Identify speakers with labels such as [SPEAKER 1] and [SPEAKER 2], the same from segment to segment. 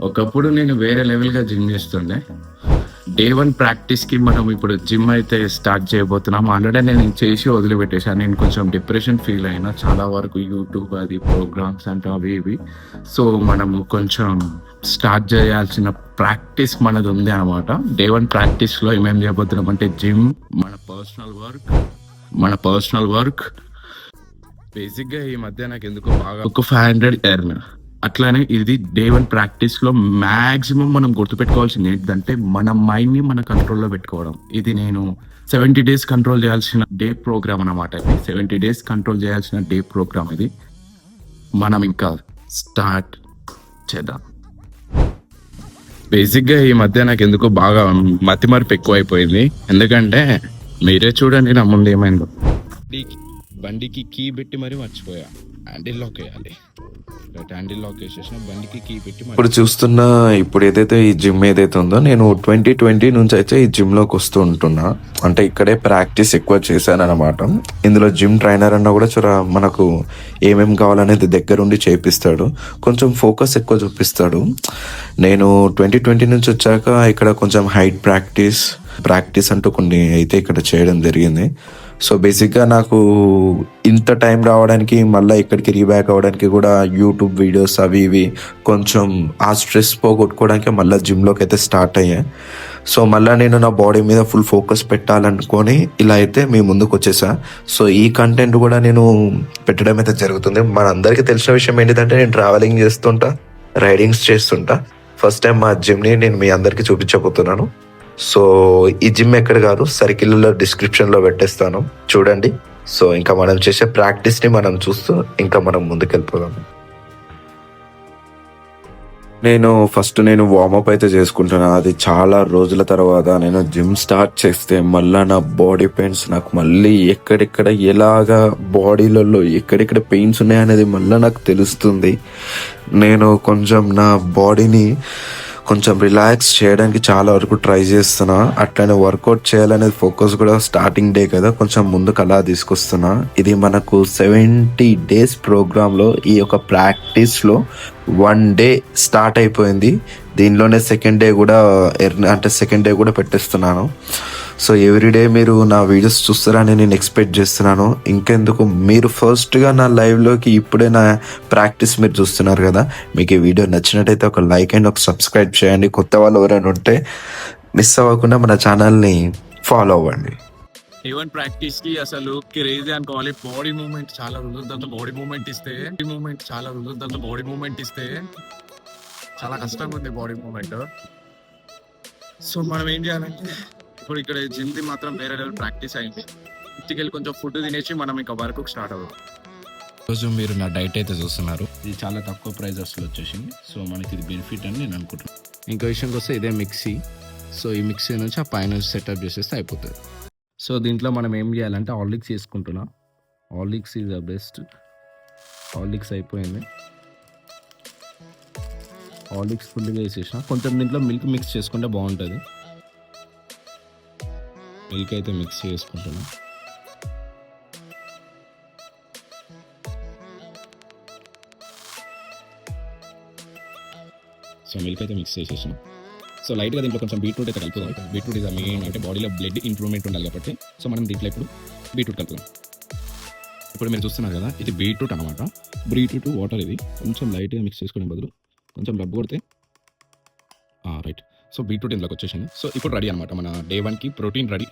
[SPEAKER 1] ఒకప్పుడు నేను వేరే లెవెల్గా జిమ్ చేస్తుండే. డే వన్ ప్రాక్టీస్కి మనం ఇప్పుడు జిమ్ అయితే స్టార్ట్ చేయబోతున్నాం. ఆల్రెడీ నేను చేసి వదిలిపెట్టేసాను నేను కొంచెం డిప్రెషన్ ఫీల్ అయినా చాలా వరకు యూట్యూబ్ అది ప్రోగ్రామ్స్ అంటే అవి ఇవి. సో మనము కొంచెం స్టార్ట్ చేయాల్సిన ప్రాక్టీస్ మనది ఉంది అనమాట డే వన్ ప్రాక్టీస్లో ఏమేమి చేయబోతున్నాం అంటే జిమ్ మన పర్సనల్ వర్క్ మన పర్సనల్ వర్క్ బేసిక్గా ఈ మధ్య నాకు ఎందుకో బాగా ఒక ఫైవ్ హండ్రెడ్ ఎర్న్ అట్లానే ఇది డే వన్ ప్రాక్టీస్లో మాక్సిమం మనం గుర్తుపెట్టుకోవాల్సింది ఏంటంటే మన మైండ్ని మన కంట్రోల్లో పెట్టుకోవడం. ఇది నేను సెవెంటీ డేస్ కంట్రోల్ చేయాల్సిన డే ప్రోగ్రామ్ అన్నమాట ఇది. సెవెంటీ డేస్ కంట్రోల్ చేయాల్సిన డే ప్రోగ్రామ్ ఇది. మనం ఇంకా స్టార్ట్ చేద్దాం. బేసిక్గా ఈ మధ్య నాకు ఎందుకో బాగా మతిమరుపు ఎక్కువ ఎక్కువైపోయింది. ఎందుకంటే మీరే చూడండి నా ముందు ఏమైందో. బండికి బండికి కీ పెట్టి మరీ మర్చిపోయా. హ్యాండిల్ లాక్ వేయాలి. పెట్టి
[SPEAKER 2] ఇప్పుడు చూస్తున్న ఇప్పుడు ఏదైతే ఈ జిమ్ ఏదైతే ఉందో నేను ట్వంటీ ట్వంటీ నుంచి అయితే ఈ జిమ్లోకి వస్తూ ఉంటున్నా. అంటే ఇక్కడే ప్రాక్టీస్ ఎక్కువ చేశాను అనమాట ఇందులో జిమ్ ట్రైనర్ అన్న కూడా చూడ మనకు ఏమేమి కావాలనేది దగ్గరుండి చేపిస్తాడు. కొంచెం ఫోకస్ ఎక్కువ చూపిస్తాడు. నేను ట్వంటీ ట్వంటీ నుంచి వచ్చాక ఇక్కడ కొంచెం హైట్ ప్రాక్టీస్ ప్రాక్టీస్ అంటూ కొన్ని అయితే ఇక్కడ చేయడం జరిగింది. సో బేసిక్గా నాకు ఇంత టైం రావడానికి మళ్ళీ ఇక్కడికి రీబ్యాక్ అవ్వడానికి కూడా యూట్యూబ్ వీడియోస్ అవి ఇవి కొంచెం ఆ స్ట్రెస్ పోగొట్టుకోవడానికి మళ్ళీ జిమ్లోకి అయితే స్టార్ట్ అయ్యాయి సో మళ్ళీ నేను నా బాడీ మీద ఫుల్ ఫోకస్ పెట్టాలనుకొని ఇలా అయితే మీ ముందుకు వచ్చేసా. సో ఈ కంటెంట్ కూడా నేను పెట్టడం అయితే జరుగుతుంది. మనందరికీ తెలిసిన విషయం ఏంటిదంటే నేను ట్రావెలింగ్ చేస్తుంటా రైడింగ్స్ చేస్తుంటా. ఫస్ట్ టైం మా జిమ్ని నేను మీ అందరికీ చూపించబోతున్నాను. సో ఈ జిమ్ ఎక్కడ కాదు సర్కిల్లో డిస్క్రిప్షన్లో పెట్టేస్తాను. చూడండి. సో ఇంకా మనం చేసే ప్రాక్టీస్ని మనం చూస్తూ ఇంకా మనం ముందుకెళ్ళిపోదాం. నేను ఫస్ట్ నేను వార్మప్ అయితే చేసుకుంటున్నా. అది చాలా రోజుల తర్వాత నేను జిమ్ స్టార్ట్ చేస్తే మళ్ళా నా బాడీ పెయిన్స్ నాకు మళ్ళీ ఎక్కడెక్కడ ఎలాగా బాడీలలో ఎక్కడెక్కడ పెయిన్స్ ఉన్నాయనేది మళ్ళీ నాకు తెలుస్తుంది. నేను కొంచెం నా బాడీని కొంచెం రిలాక్స్ చేయడానికి చాలా వరకు ట్రై చేస్తున్నా. అట్లనే వర్కౌట్ చేయాలనేది ఫోకస్ కూడా స్టార్టింగ్ డే కదా కొంచెం ముందుకు అలా తీసుకొస్తున్నా. ఇది మనకు సెవెంటీ డేస్ ప్రోగ్రాంలో ఈ యొక్క ప్రాక్టీస్లో వన్ డే స్టార్ట్ అయిపోయింది. దీనిలోనే సెకండ్ డే కూడా ఎర్న్ అంటే సెకండ్ డే కూడా పెట్టేస్తున్నాను. సో ఎవ్రీడే మీరు నా వీడియోస్ చూస్తారని నేను ఎక్స్పెక్ట్ చేస్తున్నాను. ఇంకెందుకు మీరు ఫస్ట్గా నా లైవ్లోకి ఇప్పుడే నా ప్రాక్టీస్ మీరు చూస్తున్నారు కదా. మీకు ఈ వీడియో నచ్చినట్టయితే ఒక లైక్ అండ్ ఒక సబ్స్క్రైబ్ చేయండి. కొత్త వాళ్ళు ఎవరైనా ఉంటే మిస్ అవ్వకుండా మన ఛానల్ని ఫాలో అవ్వండి.
[SPEAKER 1] ఈవెన్ ప్రాక్టీస్కి అసలు క్రేజీ అనుకోవాలి బాడీ మూవ్మెంట్ చాలా రోజుల తర్వాత బాడీ మూవ్మెంట్ ఇస్తే మూవ్మెంట్ చాలా రోజుల తర్వాత బాడీ మూవ్మెంట్ ఇస్తే చాలా కష్టంగా ఉంది బాడీ మూవ్మెంట్ సో మనం ఏం చేయాలంటే ఇప్పుడు ఇక్కడ జిమ్ది మాత్రం వేరే లెవెల్ ప్రాక్టీస్ అయింది. ఇంటికి వెళ్ళి కొంచెం ఫుడ్ తినేసి మనం ఇంకా వర్క్ స్టార్ట్ అవుతాం రోజు మీరు నా డైట్ అయితే చూస్తున్నారు. ఇది చాలా తక్కువ ప్రైజెస్లో వచ్చేసింది. సో మనకి ఇది బెనిఫిట్ అని నేను అనుకుంటున్నాను. ఇంకో విషయంకి వస్తే ఇదే మిక్సీ. సో ఈ మిక్సీ నుంచి ఆ పైన సెటప్ చేసేస్తే అయిపోతుంది. సో దీంట్లో మనం ఏం చేయాలంటే ఆల్లిక్స్ వేసుకుంటున్నాం. ఆల్లిక్స్ ఈజ్ ద బెస్ట్. ఆల్లిక్స్ అయిపోయింది. ఆలిక్స్ ఫుల్గా వేసేసిన. కొంచెం దీంట్లో మిల్క్ మిక్స్ చేసుకుంటే బాగుంటుంది. మిల్క్ అయితే మిక్స్ చేసుకుంటున్నా. సో మిల్క్ అయితే మిక్స్ చేసేసాం సో లైట్గా దీంట్లో కొంచెం బీట్రూట్ అయితే కలుపుదాం. బీట్రూట్ ఇస్ మెయిన్ అంటే బాడీలో బ్లడ్ ఇంప్రూవ్మెంట్ ఉండాలి కాబట్టి సో మనం దీంట్లో ఇప్పుడు బీట్రూట్ కలుపుదాం. ఇప్పుడు మీరు చూస్తున్నారు కదా ఇది బీట్రూట్ అనమాట బీట్రూట్ వాటర్ ఇది. కొంచెం లైట్గా మిక్స్ చేసుకునే బదులు కొంచెం రబ్బు కొడితే రైట్ సో బీట్రూట్ ఇందులోకి వచ్చేసింది. సో ఇప్పుడు రెడీ అనమాట మన డే వన్కి ప్రోటీన్ రెడీ.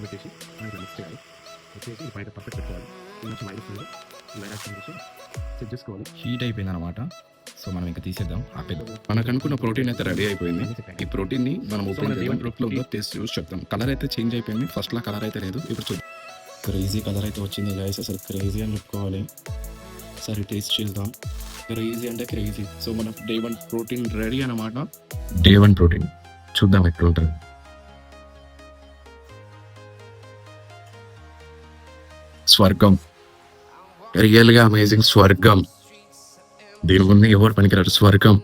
[SPEAKER 1] పెట్టేసి మిక్స్ చేయాలి వచ్చేసి బయట పెట్టుకోవాలి కొంచెం సెట్ చేసుకోవాలి హీట్ అయిపోయింది అనమాట సో మనం ఇంకా తీసేద్దాం. ఆపేద్దాం. మనకు అనుకున్న ప్రోటీన్ అయితే రెడీ అయిపోయింది. ఈ ప్రోటీన్ని మనం ఓపెన్ చేద్దాం. గ్రూప్లో ఉందో టేస్ట్ చూసి చెప్తాం. కలర్ అయితే చేంజ్ అయిపోయింది. ఫస్ట్ లా కలర్ అయితే లేదు. ఇప్పుడు చూద్దాం. క్రేజీ కలర్ అయితే వచ్చింది గైస్ అసలు క్రేజీ అని చెప్పుకోవాలి. సరే టేస్ట్ చేద్దాం. క్రేజీ అంటే క్రేజీ సో మన డే వన్ ప్రోటీన్ రెడీ అనమాట డే వన్ ప్రోటీన్ చూద్దాం ఎట్లా ఉంటుంది. స్వర్గం. రియల్గా అమేజింగ్ స్వర్గం. దీని ముందు ఎవరు పనికిరారు? స్వర్గం.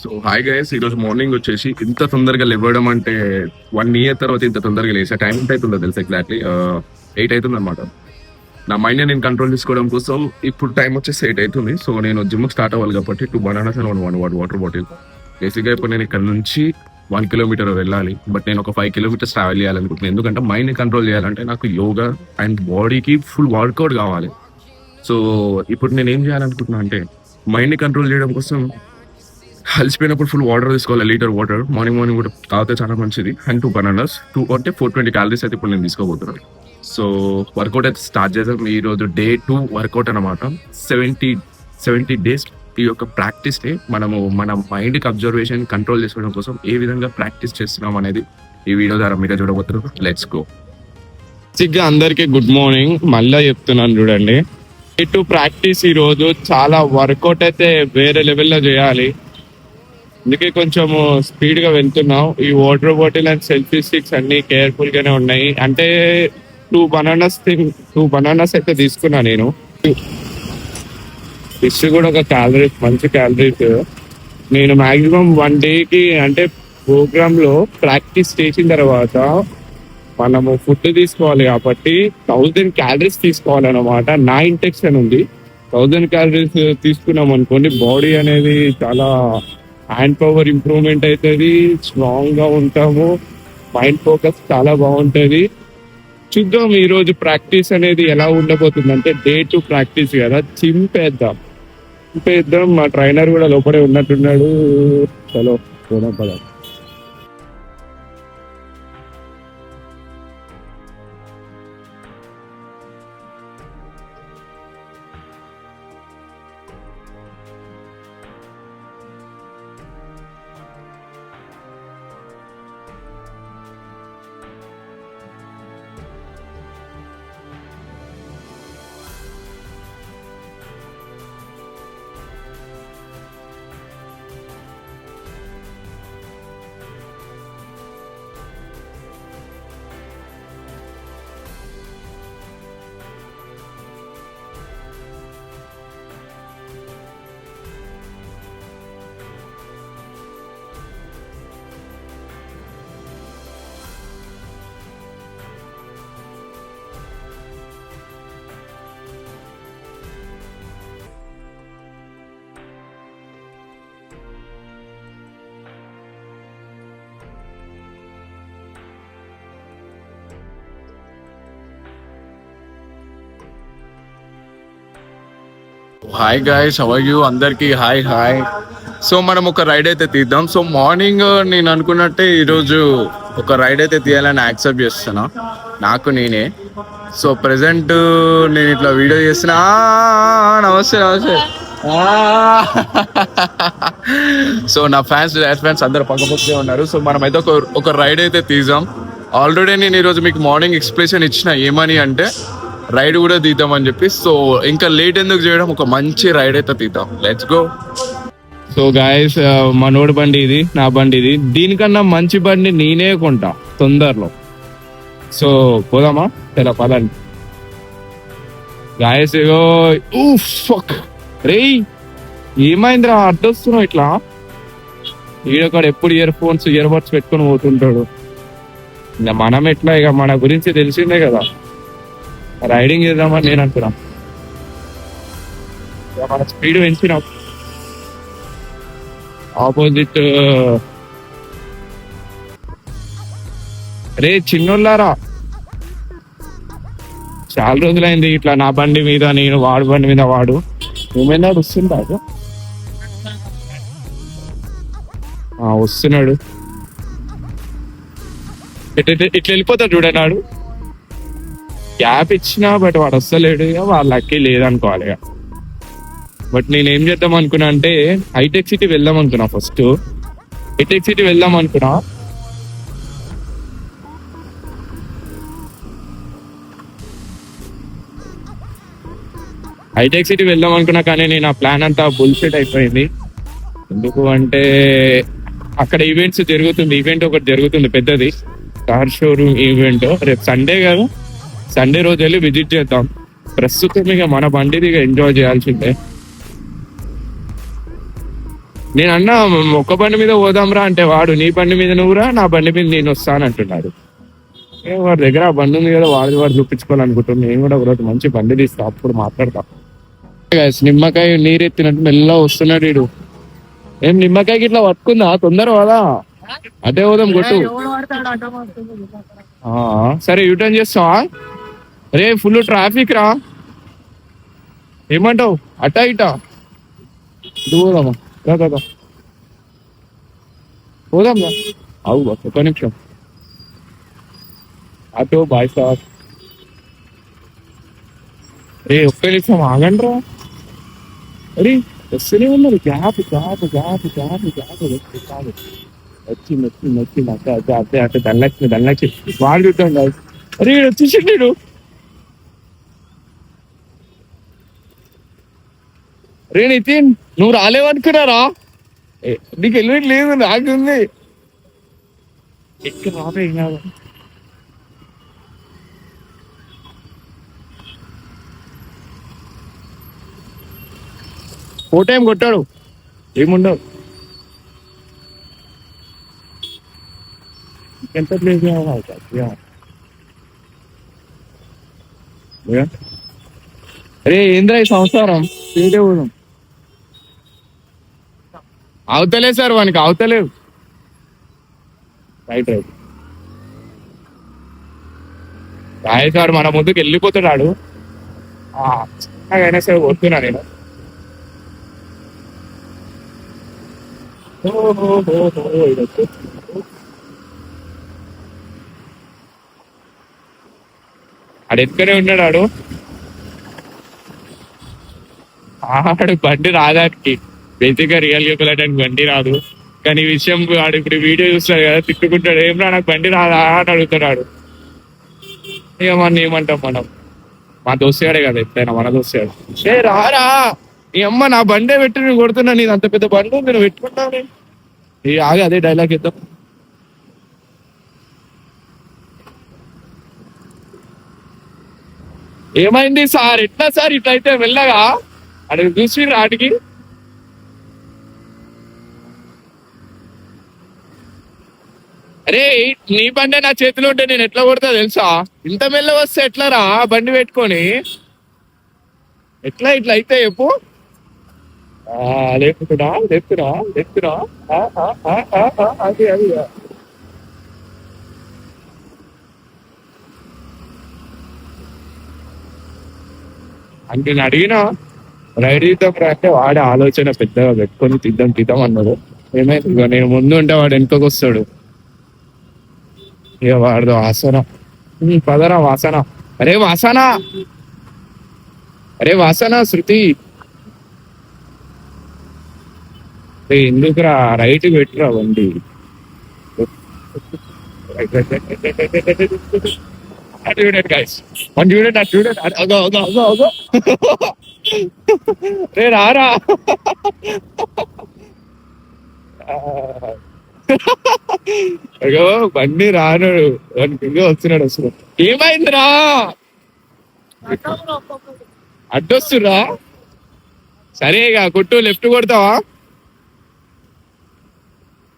[SPEAKER 1] సో హాయ్ గైస్ ఈరోజు మార్నింగ్ వచ్చేసి ఇంత తొందరగా లేవడం అంటే వన్ ఇయర్ తర్వాత ఇంత తొందరగా లేసా టైం ఎంత అవుతుందో తెలుసు ఎగ్జాక్ట్లీ ఎయిట్ అవుతుంది అనమాట
[SPEAKER 3] నా మైండ్ నేను కంట్రోల్ చేసుకోవడం కోసం ఇప్పుడు టైం వచ్చేసి ఎయిట్ అవుతుంది. సో నేను జిమ్ స్టార్ట్ అవ్వాలి కాబట్టి టూ బనానాస్ అని one one water water bottle బేసిక్గా ఇప్పుడు నేను ఇక్కడ నుంచి వన్ కిలోమీటర్ వెళ్ళాలి. బట్ నేను ఒక ఫైవ్ కిలోమీటర్స్ ట్రావెల్ చేయాలనుకుంటున్నాను. ఎందుకంటే మైండ్ని కంట్రోల్ చేయాలంటే నాకు యోగా అండ్ బాడీకి ఫుల్ వర్కౌట్ కావాలి. సో ఇప్పుడు నేను ఏం చేయాలనుకుంటున్నా అంటే మైండ్ని కంట్రోల్ చేయడం కోసం అలసిపోయినప్పుడు ఫుల్ వాటర్ తీసుకోవాలి లీటర్ వాటర్ మార్నింగ్ మార్నింగ్ కూడా తాగితే చాలా మంచిది. అండ్ టూ బనానాస్ టూ అంటే ఫోర్ ట్వంటీ క్యాలరీస్ అయితే ఇప్పుడు నేను తీసుకోబోతున్నాను. సో వర్కౌట్ అయితే స్టార్ట్ చేద్దాం. ఈరోజు డే టూ వర్కౌట్ అనమాట సెవెంటీ సెవెంటీ డేస్ ఈ యొక్క ప్రాక్టీస్ని మనము మన మైండ్కి అబ్జర్వేషన్ కంట్రోల్ చేసుకోవడం కోసం ఏ విధంగా ప్రాక్టీస్ చేస్తున్నాం అనేది ఈ వీడియో ద్వారా మీరే చూడబోతున్నారు. లెట్స్ గో సిగ్గా అందరికీ గుడ్ మార్నింగ్ మళ్ళీ చెప్తున్నాను చూడండి. టు ప్రాక్టీస్ ఈ రోజు చాలా వర్కౌట్ అయితే వేరే లెవెల్లో చేయాలి. అందుకే కొంచెం స్పీడ్గా వెళ్తున్నాం. ఈ water bottle and selfie sticks అన్ని కేర్ఫుల్ గానే ఉన్నాయి. అంటే టూ బనానాస్ టూ బనానాస్ అయితే తీసుకున్నా నేను. ఫిష్ కూడా ఒక క్యాలరీస్ మంచి క్యాలరీస్ నేను మాక్సిమం వన్ డేకి అంటే ప్రోగ్రామ్లో ప్రాక్టీస్ చేసిన తర్వాత మనము ఫుడ్ తీసుకోవాలి కాబట్టి థౌజండ్ క్యాలరీస్ తీసుకోవాలన్నమాట. నా ఇంటెక్షన్ ఉంది. థౌజండ్ క్యాలరీస్ తీసుకున్నాం అనుకోండి బాడీ అనేది చాలా హ్యాండ్ పవర్ ఇంప్రూవ్మెంట్ అవుతుంది స్ట్రాంగ్గా ఉంటాము మైండ్ ఫోకస్ చాలా బాగుంటుంది. చూద్దాం ఈ రోజు ప్రాక్టీస్ అనేది ఎలా ఉండబోతుంది అంటే డే టు ప్రాక్టీస్ కదా చింపేద్దాం చింపేద్దాం మా ట్రైనర్ కూడా లోపలే ఉన్నట్టున్నాడు. చలో చూడం పదాం. హాయ్ గాయస్ హవ్ యూ అందరికీ హాయ్ హాయ్ సో మనం ఒక రైడ్ అయితే తీద్దాం. సో మార్నింగ్ uh, నేను అనుకున్నట్టే ఈరోజు ఒక రైడ్ అయితే తీయాలని యాక్సెప్ట్ చేస్తున్నా. నాకు నేనే. సో ప్రెసెంట్ uh, నేను ఇట్లా వీడియో చేస్తున్నా. నమస్తే నమస్తే. సో నా ఫ్యాన్స్ డాష్ ఫ్యాన్స్ అందరు పక్కపక్కనే ఉన్నారు. సో మనం అయితే ఒక ఒక రైడ్ అయితే తీద్దాం. ఆల్రెడీ నేను ఈరోజు మీకు మార్నింగ్ ఎక్స్ప్రెషన్ ఇచ్చిన. ఏమని అంటే రైడ్ కూడా తీద్దామని చెప్పి. సో ఇంకా లేట్ ఎందుకు చేయడం? ఒక మంచి రైడ్ అయితే తీద్దాం. లెట్స్ గో సో గాయస్ మనోడి బండి ఇది నా బండి ఇది. దీనికన్నా మంచి బండి నేనే కొంటా తొందరలో. సో పోదామా? తెల పదండి. గాయస్ ఏగో ఫక్ రేయ్ ఏమైందిరా? అడ్డొస్తున్నావు ఇట్లా? ఈడొకడు ఎప్పుడు ఇయర్ ఫోన్స్ ఇయర్ బడ్స్ పెట్టుకొని పోతుంటాడు. ఇంకా మనం ఎట్లా ఇక మన గురించి తెలిసిందే కదా. రైడింగ్ చేద్దామని నేను అనుకున్నా. మన స్పీడ్ పెంచినాం. ఆపోజిట్ రే చిన్నోళ్ళారా? చాలా రోజులైంది ఇట్లా నా బండి మీద నేను వాడు బండి మీద వాడు. ఏమైనా వస్తుందా ఆ, వస్తున్నాడు. ఇట్లా వెళ్ళిపోతాడు చూడనాడు గ్యాప్ ఇచ్చినా బట్ వాడు వస్తలేడు ఇక వాళ్ళ లక్కీ లేదనుకోవాలి ఇక. బట్ నేను ఏం చేద్దాం అనుకున్నా అంటే హైటెక్ సిటీ వెళ్దాం అనుకున్నా ఫస్ట్. హైటెక్ సిటీ వెళ్దాం అనుకున్నా. హైటెక్ సిటీ వెళ్దాం అనుకున్నా కానీ నేను ఆ ప్లాన్ అంతా బుల్షెట్ అయిపోయింది. ఎందుకు అంటే అక్కడ ఈవెంట్స్ జరుగుతుంది. ఈవెంట్ ఒకటి జరుగుతుంది పెద్దది. Car showroom event. రేపు సండే కదా. సండే రోజు వెళ్ళి విజిట్ చేద్దాం. ప్రస్తుతం ఇక మన బండిది ఇక ఎంజాయ్ చేయాల్సిందే. నేను అన్నా ఒక్క బండి మీద పోదాంరా అంటే వాడు నీ బండి మీద నువ్వురా నా బండి మీద నేను వస్తాను అంటున్నాడు. ఏ వాడి దగ్గర ఆ బండి ఉంది కదా వాడి వాడు చూపించుకోవాలనుకుంటున్నాను నేను కూడా ఒకరోజు మంచి బండి తీస్తా అప్పుడు మాట్లాడతా. నిమ్మకాయ నీరు ఎత్తినట్టు మెల్ల వస్తున్నాడు వీడు. ఏం నిమ్మకాయకి ఇట్లా పట్టుకుందా? తొందర కదా అదే పోదాం కొట్టు. సరే యూటర్న్ చేస్తావా? రే ఫుల్ ట్రాఫిక్ రా. ఏమంటావు? అటా ఇటా? పోదామా? రా రా. పోదాం రా. అవు బా, ఒక్క నిమిషం. అటో బాయ్ సార్. రే ఒక్క నిమిషం ఆగండి రా. అరే వస్తూనే ఉన్నారు gap gap gap gap gap. కాదు వచ్చింది వచ్చింది వచ్చింది అట్ట అట్ట అట్ట అట్ట దల్లచ్చింది దల్లచ్చి వాడు చూడండి అరే వీడు వచ్చేసిండు రే నితిన్ నువ్వు రాలేవనుకున్నారా నీకు హెల్మెట్ లేదు నాకు ఉంది. ఎక్కడ రాబే కాదు ఓ టైం కొట్టాడు. ఏముండవు. ఎంత ప్లేస్ అరే ఏంద్రా ఈ సంవత్సరం స్పీడే పోదాం అవతలే సార్ వానికి అవతలేవు రైట్ రైట్. రాయల్ సార్ మన ముందుకు వెళ్ళిపోతున్నాడు. అయినా సార్ సరే వస్తున్నా నేను. ఆడు ఎక్కడే ఉన్నాడు ఆడు. ఆడు బండి రాదానికి. బేసిక్ రియల్ చెప్పలేటానికి బండి రాదు. కానీ ఈ విషయం వాడు ఇప్పుడు వీడియో చూస్తాడు కదా తిట్టుకుంటాడు. ఏం రా నాకు బండి రాదా అని అడుగుతున్నాడు. ఇక మన ఏమంటాం మనం? మా దోస్తాడే కదా ఎప్పుడైనా మన దోస్తాడు ఏ రారా నీ అమ్మ నా బండే పెట్టి నేను కొడుతున్నా. నీది అంత పెద్ద బండి ఉంది పెట్టుకుంటాను. పెట్టుకుంటావు ఈ ఆగి అదే డైలాగ్ ఇద్దాం ఏమైంది సార్? ఎట్లా సార్? ఇట్లయితే వెళ్ళగా అడిగి చూసి రాటికి అరే నీ బండి నా చేతిలో ఉంటే నేను ఎట్లా కొడతా తెలుసా? ఇంత మెల్ల వస్తే ఎట్లా రా బండి పెట్టుకొని? ఎట్లా ఇట్లా అయితే చెప్పు. ఆ, లేపుతున్నా లేపుతున్నా అది అది. అంటే నేను అడిగినా రైడ్ తీద్దాం అంటే వాడే ఆలోచన పెద్దగా పెట్టుకొని తిద్దాం తిద్దాం అన్నాడు. ఏమైంది? నేను ముందు ఉంటే వాడు వెనుకకు వస్తాడు. ఇక వాడిదో వాసన. ఉమ్, పదరా వాసన. అరే వాసన! అరే వాసన శృతి! ఎందుకురా? రైట్ పెట్టురా వండి. అటు చూడండి వన్ చూడండి అటు చూడండి. అటు- అగో. రే రారా. అగో బండి రాను. వానికి ఇంకో వస్తున్నాడు అసలు. ఏమైందిరా? అడ్డొస్తురా సరే ఇక కొట్టు లెఫ్ట్ కొడతావా?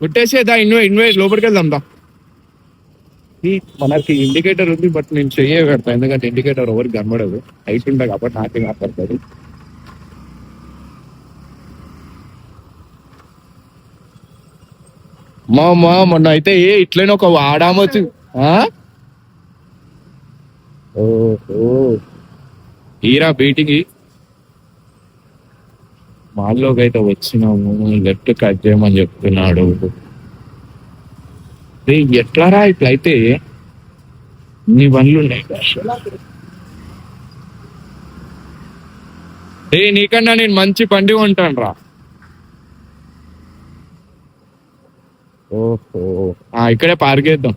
[SPEAKER 3] కొట్టేసేదా ఇన్వే ఇన్వే లోపలికి వెళ్దాం మనకి ఇండికేటర్ ఉంది బట్ నేను చెయ్యే పెడతా ఎందుకంటే ఇండికేటర్ ఎవరికి కనబడదు. హైట్ ఉంటా కాబట్టి నాకే కనపడుతుంది మా మా మొన్న అయితే ఏ ఇట్లనే ఒక వాడామొచ్చు ఆ? ఓహో. ఈరా బీటింగ్. మాల్లోకి అయితే వచ్చినాము లెఫ్ట్ కట్ చేయమని చెప్తున్నాడు. ఎట్లారా ఇట్లయితే నీ బండ్లు ఉన్నాయి ఏ నీకన్నా నేను మంచి బండి ఉంటాను రా ఓహో. ఆ, ఇక్కడే పార్క్ చేద్దాం.